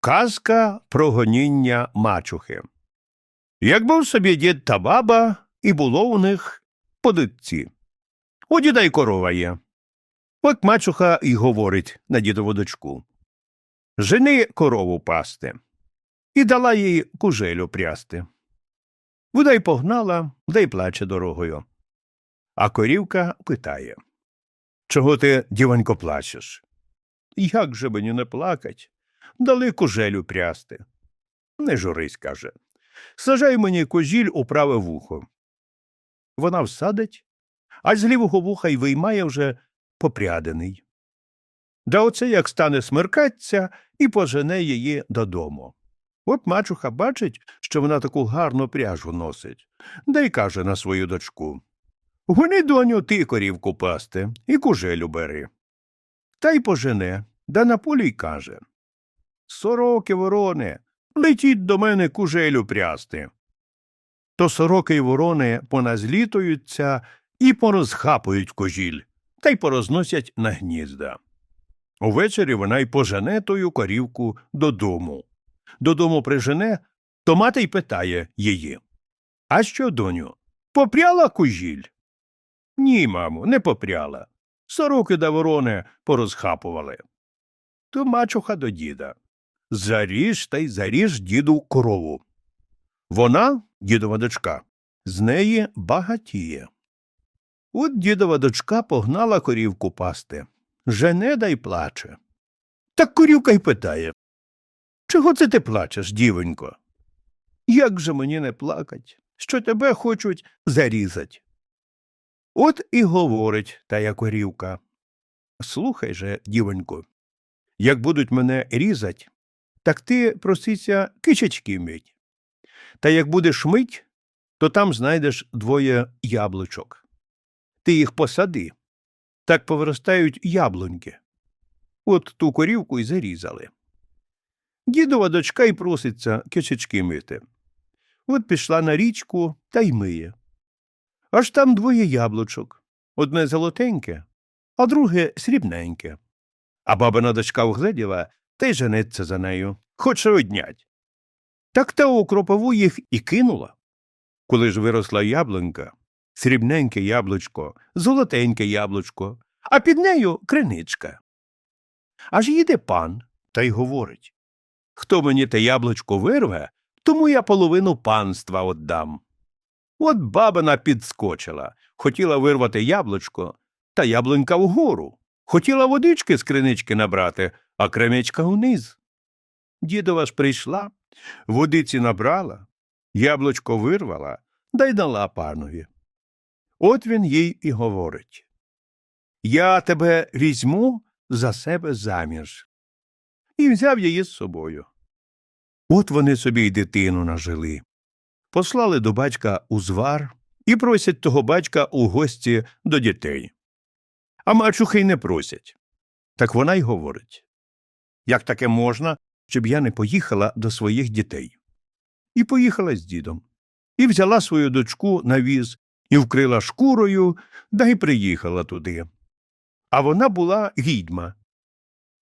Казка про гоніння мачухи. Як був собі дід та баба, і було у них по дитці. У діда й корова є. От мачуха й говорить на дідову дочку. Жени корову пасти. І дала їй кужелю прясти. Вона й погнала, да й плаче дорогою. А корівка питає Чого ти, дівонько, плачеш? Як же мені не плакать? Дали кужелю прясти. Не журись, каже. Сажай мені кожіль у праве вухо. Вона всадить, а з лівого вуха й виймає вже попрядений. Да оце як стане смеркаться і пожене її додому. От мачуха бачить, що вона таку гарну пряжу носить, да й каже на свою дочку Гони, доню, ти корівку пасти і кужелю бери. Та й пожене, да на полі й каже Сороки, ворони, летіть до мене кужелю прясти. То сороки й ворони поназлітуються і порозхапують кожіль, та й порозносять на гнізда. Увечері вона й пожене тою корівку додому. Додому прижене, то мати й питає її А що, доню, попряла кужіль? Ні, мамо, не попряла. Сороки да ворони порозхапували. То мачуха до діда. Заріж та й заріж діду корову. Вона, дідова дочка, з неї багатіє. От дідова дочка погнала корівку пасти. Жене да й плаче. Так корівка й питає Чого це ти плачеш, дівонько? Як же мені не плакать, що тебе хочуть зарізать? От і говорить тая корівка. Слухай же, дівонько, як будуть мене різать, так ти просися кичечки мить. Та як будеш мить, то там знайдеш двоє яблучок. Ти їх посади, так повиростають яблуньки. От ту корівку й зарізали. Дідова дочка й проситься кичечки мити. От пішла на річку та й миє. Аж там двоє яблучок одне золотеньке, а друге срібненьке. А бабина дочка вгледіла та й женеться за нею, хоче однять. Так та у кропову їх і кинула. Коли ж виросла яблунька, срібненьке яблучко, золотеньке яблучко, а під нею криничка. Аж їде пан та й говорить Хто мені те яблучко вирве, тому я половину панства отдам. От бабина підскочила, хотіла вирвати яблучко, та яблунька вгору. Хотіла водички з кринички набрати, а кремечка униз. Дідова ж прийшла, водиці набрала, яблучко вирвала, да й дала панові. От він їй і говорить Я тебе візьму за себе заміж. І взяв її з собою. От вони собі й дитину нажили. Послали до батька у звар і просять того батька у гості до дітей. А мачухи й не просять. Так вона й говорить Як таке можна, щоб я не поїхала до своїх дітей? І поїхала з дідом. І взяла свою дочку на віз, і вкрила шкурою, да й приїхала туди. А вона була відьма.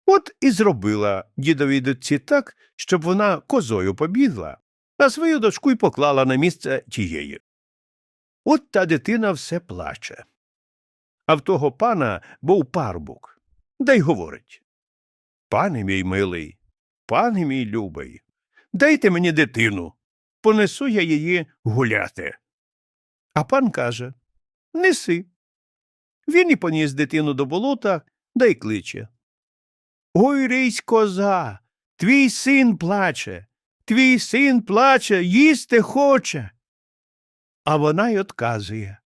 От і зробила дідовій дочці так, щоб вона козою побігла, а свою дочку й поклала на місце тієї. От та дитина все плаче. А в того пана був парубок, да й говорить Пане мій милий, пане мій любий, дайте мені дитину, понесу я її гуляти. А пан каже Неси. Він і поніс дитину до болота, да й кличе. Ой, рись коза, твій син плаче, твій син плаче, їсти хоче. А вона й отказує.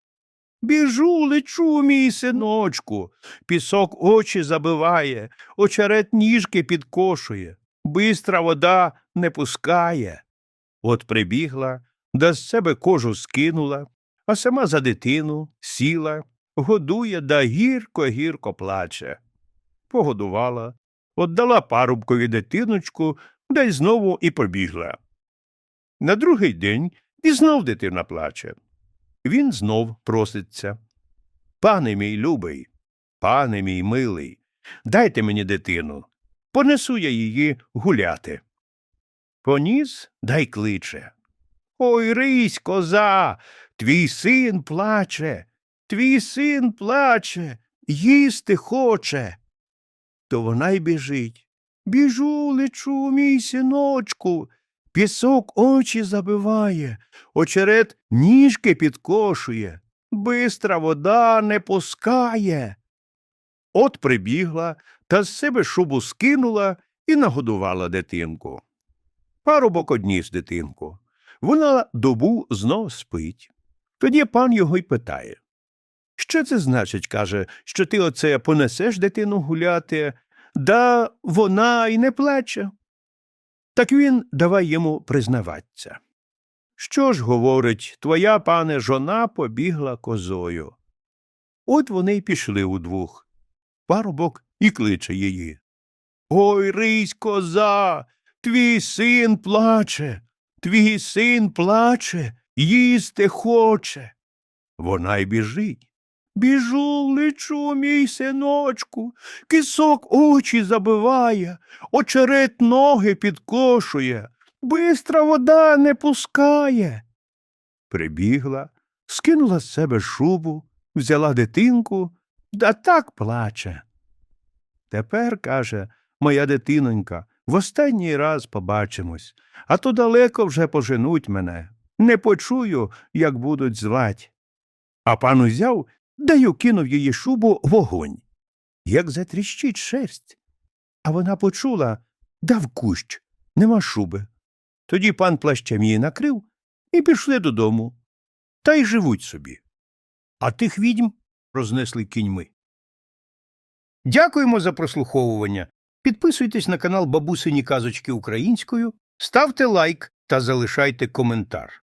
Біжу, лечу, мій синочку, пісок очі забиває, очерет ніжки підкошує, бистра вода не пускає. От прибігла, да з себе кожу скинула, а сама за дитину сіла, годує да гірко-гірко плаче. Погодувала, отдала парубкові дитиночку, да й знову і побігла. На другий день і знов дитина плаче. Він знов проситься. Пане мій любий, пане мій милий, дайте мені дитину, понесу я її гуляти. Поніс дай кличе. Ой, рись, коза, твій син плаче, твій син плаче, їсти хоче. То вона й біжить. Біжу, лечу, мій синочку. Пісок очі забиває, очерет ніжки підкошує, бистра вода не пускає. От прибігла та з себе шубу скинула і нагодувала дитинку. Парубок одніс дитинку. Вона добу знов спить. Тоді пан його й питає. Що це значить, каже, що ти оце понесеш дитину гуляти, да вона й не плаче. Так він давай йому признаваться. Що ж, говорить, твоя пане жона побігла козою. От вони й пішли удвох. Парубок і кличе її. Ой, рись, коза, твій син плаче, твій син плаче, їсти хоче. Вона й біжить. Біжу, лечу, мій синочку, кисок очі забиває, очерет ноги підкошує, бистра вода не пускає. Прибігла, скинула з себе шубу, взяла дитинку, да так плаче. Тепер, каже, моя дитинонька, в останній раз побачимось, а то далеко вже поженуть мене. Не почую, як будуть звать. А пан узяв да й кинув її шубу в огонь. Як затріщить шерсть. А вона почула дав кущ, нема шуби. Тоді пан плащем її накрив і пішли додому. Та й живуть собі. А тих відьм рознесли кіньми. Дякуємо за прослуховування. Підписуйтесь на канал Бабусині Казочки Українською, ставте лайк та залишайте коментар.